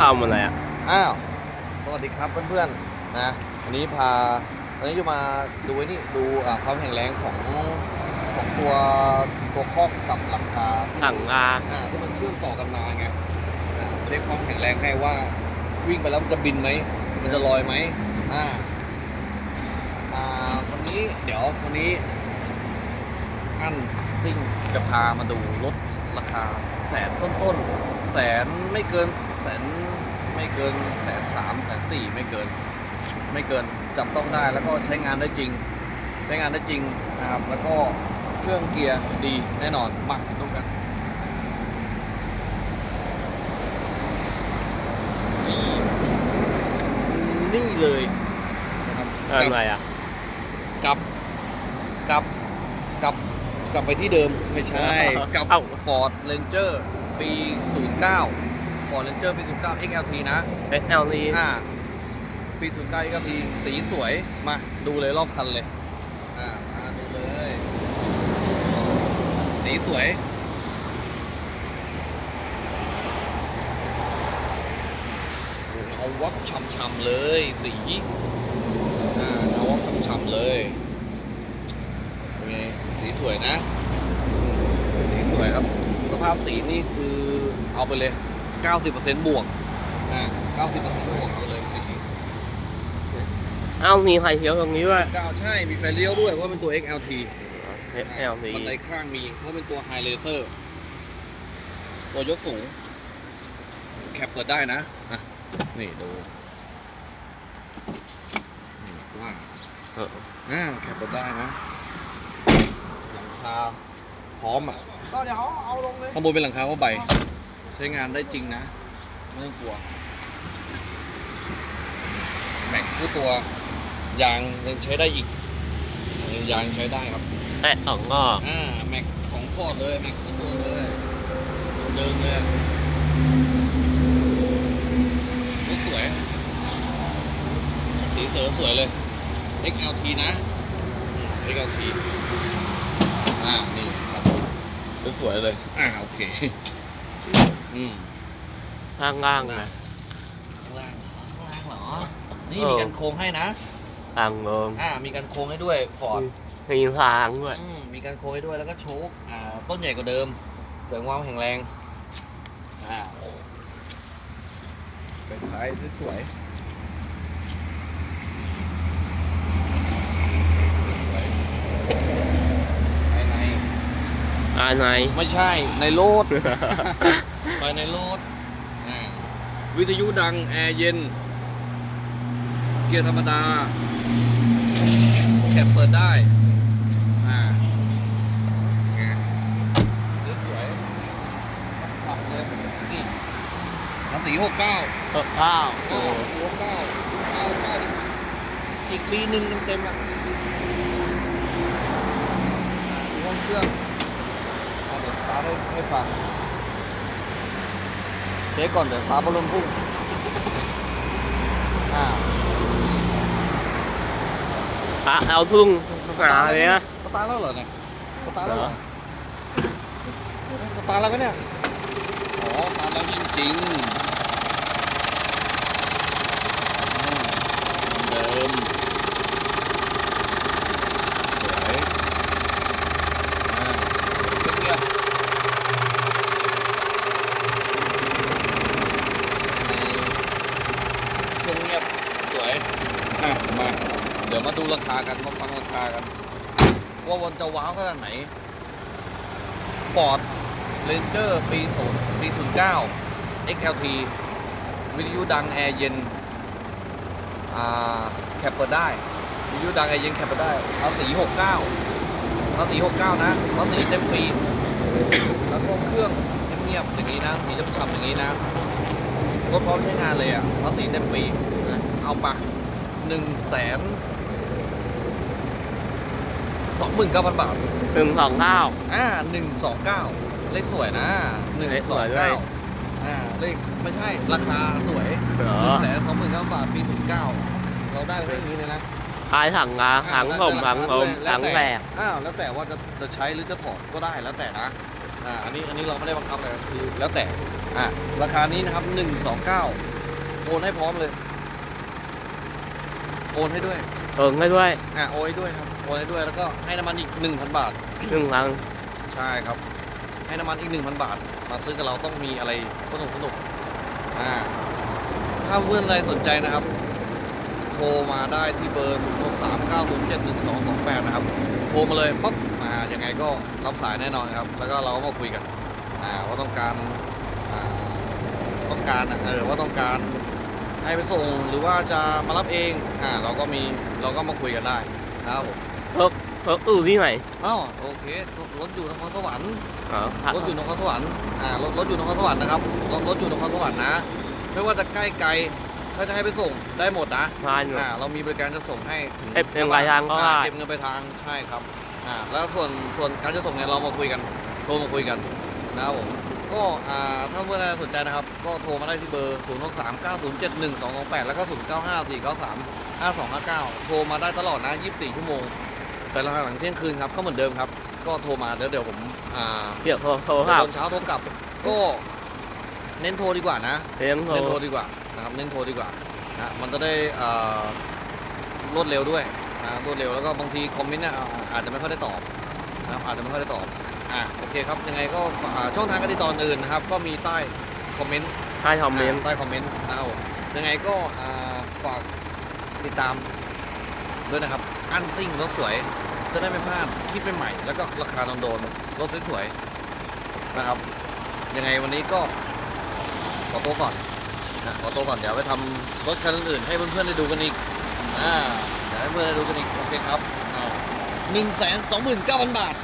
ทำอะไรอะ อ้าว สวัสดีครับเพื่อนๆ นะ วันนี้พา วันนี้จะมาดูไอ้นี่ดูอ่าความแข็งแรงของของตัวตัวคอกกับหลังคาถังงาอ่าที่มันเชื่อมต่อกันมาไงอ่าเช็คความแข็งแรงให้ว่าวิ่งไปแล้วมันจะบินไหม มันจะลอยไหมอ่า อ่า วันนี้เดี๋ยววันนี้ อันซิ่งจะพามาดูรถราคาแสนต้นๆ แสนไม่เกินแสน ไม่เกินแสนสามแสนสี่ไม่เกิน ไม่เกินจับต้องได้แล้วก็ใช้งานได้จริง ใช้งานได้จริงนะครับ แล้วก็เครื่องเกียร์ดีแน่นอนมาดูกันนี่เลยนะครับอะไรอะกับกับกับกลับไปที่เดิมไม่ใช่ กับฟอร์ดเรนเจอร์ปี 09 ฟอร์ดเรนเจอร์ปี 19 XLT นะ XLT อ่าปีศูนย์เก้า XLT สีสวย มาดูเลยรอบคันเลย อ่า มาดูเลย สีสวย เอาวับช่ำๆเลย สีอ่าเอาวับช่ำๆเลยโอเคสีสวยนะ สีสวยครับสภาพสีนี่คือเอาไปเลย 90%บวกอ่า90%บวกเอาเลยสีเอ้ามีไฟเขียวตรงนี้ด้วยเก้าใช่มีไฟเลี้ยวด้วยเพราะเป็นตัว XLT อ่า SLD บันไดข้างมีเพราะเป็นตัว High Laser ตัวยกสูง แคปเปิดได้นะอะนี่ดูนี่กว้างเอออ่าแคปเปิดได้นะหลังคาพร้อมอะก็เดี๋ยวเอาลงเลยข้างบนเป็นหลังคาผ้าใบ ใช้งานได้จริงนะ ไม่ต้องกลัว แม็กคู่ตัวยางยังใช้ได้อีก ยางใช้ได้ครับแตะสองงอกอ่าแม็กของฟอร์ดเลยแม็กคู่ตัวเลยเดิมเลยรถสวย สีเสือสวยเลย XLT นะอืม XLT อ่า นี่ครับสวยๆเลย อ่า โอเค อืมข้างล่างนะ ข้างล่างเหรอข้างล่างเหรอ นี่เออ มีกันโครงให้นะ ทางเดิมอ่า มีกันโครงให้ด้วยฟอร์ดมีทางด้วยอืมมีการโค้งให้ด้วยแล้วก็โชคอ่า ต้นใหญ่กว่าเดิมเสริมความแข็งแรง อ่าเป็นท้ายสวยๆสวยภายในอันไหน ไม่ใช่ในโลด ภายในโลดอ่าวิทยุดัง แอร์เย็น เกียร์ธรรมดาแคปเปิดได้อ่าไงสวยๆขับเลยนี่ภาษีหกเก้าเออข้าวเก้าหกเก้าเก้าเก้าอีกปีหนึ่งเต็มๆอะดูห้องเครื่องเอาเดี๋ยวสตาร์ทให้ให้ฟังเช็คก่อนเดี๋ยวฟ้าบอลลูนพุ่งอ่าอะเอาทุ่งหาเลยนะสตาร์ทแล้วเหรอเนี่ยสตาร์ทแล้วเหรอเหรอเฮ้ยสตาร์ทแล้วก็เนี่ยอ๋อสตาร์ทแล้วจริงๆอืมเดิมสวยอ่าเครื่องเงียบเครื่องเงียบสวยอะมา เดูราคากันมาฟังราคากัน ว่าวันจะว้าวขนาดไหน Ford Ranger ปี0ปี09 XLT วิทยุดังแอร์เย็นแคปเปิดได้วิทยุดังแอร์เย็นแคปเปิดได้เอาสี69เอาสี69 นะเอาสีเต็มปี แล้วก็เครื่องเงียบๆอย่างนี้นะ สีฉ่ำๆอย่างนี้นะรถพร้อมใช้งานเลยอะเอาสีเต็มปี เอาปะหนึ่งแสน สองหมื่นเก้าพันบาท หนึ่งสองเก้า อ่าหนึ่งสองเก้าเลขสวยนะหนึ่งเลขสสอวยงด้วเก้ายอ่าเลขไม่ใช่ราคาสวยเหรหอนึ่งแสนสองหมื่นเก้าบาทปีศูนย์เก้าเราได้เลขนี้เลยนะทายถังงาถังผมถังลมถังแหลกอ้าวแล้วแต่ว่าจะจะใช้หรือจะถอดก็ได้แล้วแต่นะ อ่าอันนี้อันนี้เราไม่ได้บังคับเลยคือแล้วแต่ อะราคานี้นะครับหนึ่งสองเก้าโอนให้พร้อมเลย โอนให้ด้วย เอิงให้ด้วย อะโอนให้ด้วยครับโอ นให้ด้วยแล้วก็ให้น้ำมันอีกหนึ่งพันบาทหนึ่งพันใช่ครับ ให้น้ำมันอีกหนึ่งพันบาท มาซื้อกับเราต้องมีอะไรสนุกสนุกอ่าถ้าเพื่อนอะไรสนใจนะครับ โทรมาได้ที่เบอร์0 6 3 9 0 7 1 2 2 8 นะครับ โทรมาเลยปั๊บอ่ายังไงก็รับสายแน่นอนครับ แล้วก็เราก็มาคุยกันอ่าว่าต้องการอ่าต้องการอะเออว่าต้องการให้ไปส่งหรือว่าจะมารับเองอ่าเราก็มีเราก็มาคุยกันได้นะครับผม รถรถอู่ที่ไหนอ้าวโอเครถอยู่นครสวรรค์อ๋อรถอยู่นครสวรรค์อ่ารถรถอยู่นครสวรรค์นะครับรถรถอยู่นครสวรรค์นะ ไม่ว่าจะใกล้ไกลถ้าจะให้ไปส่งได้หมดนะพานอยู่อ่าเรามีบริการจะส่งให้ถึงเก็บเงินปลายทางก็ได้อ่เก็บเงินปลายทางใช่ครับอ่าแล้วส่วนส่วนการจะส่งเนี่ยเรามาคุยกันโทรมาคุยกันนะครับผมก็อ่าถ้าเมื่อใดสนใจนะครับ ก็โทรมาได้ที่เบอร์ 0 6 3 9 0 7 1 2 2 8 แล้วก็ 0 9 5 4 9 3 5 2 5 9 โทรมาได้ตลอดนะ 24 ชั่วโมง แต่หลังเที่ยงคืนครับก็เหมือนเดิมครับ ก็โทรมาเดี๋ยวเดี๋ยวผมอ่าเดี๋ยวโทรโทรเดี๋คยวรับตอนเช้าโทรกลับ ก็เน้นโทรดีกว่านะเลี้ยงโทรเน้นโทรดีกว่านะครับเน้นโทรดีกว่านะมันจะได้อ่ารวดเร็วด้วยนะรวดเร็วแล้วก็บางทีคอมเมนต์เนี่ยอ่าอาจจะไม่ค่อยได้ตอบนะครับอาจจะไม่ค่อยได้ตอบอ่าโอเคครับยังไงก็อ่าช่องทางการติดต่ออื่นนะครับ ก็มีใต้คอมเมนต์ให้คอมเมนต์ใต้คอมเมนต์นะครับผมยังไงก็อ่าฝากติดตามด้วยนะครับ อันซิ่งรถสวย จะได้ไม่พลาดคลิปใหม่ๆแล้วก็ราคาโดนๆรถสวยๆนะครับ ยังไงวันนี้ก็ขอตัวก่อนนะขอตัวก่อนเดี๋ยวไปทำรถคันอื่นให้เพื่อนๆได้ดูกันอีกอ่าเดี๋ยวให้เพื่อนได้ดูกันอีกโอเคครับหนึ่งแสนสองหมื่นเก้าพันบาท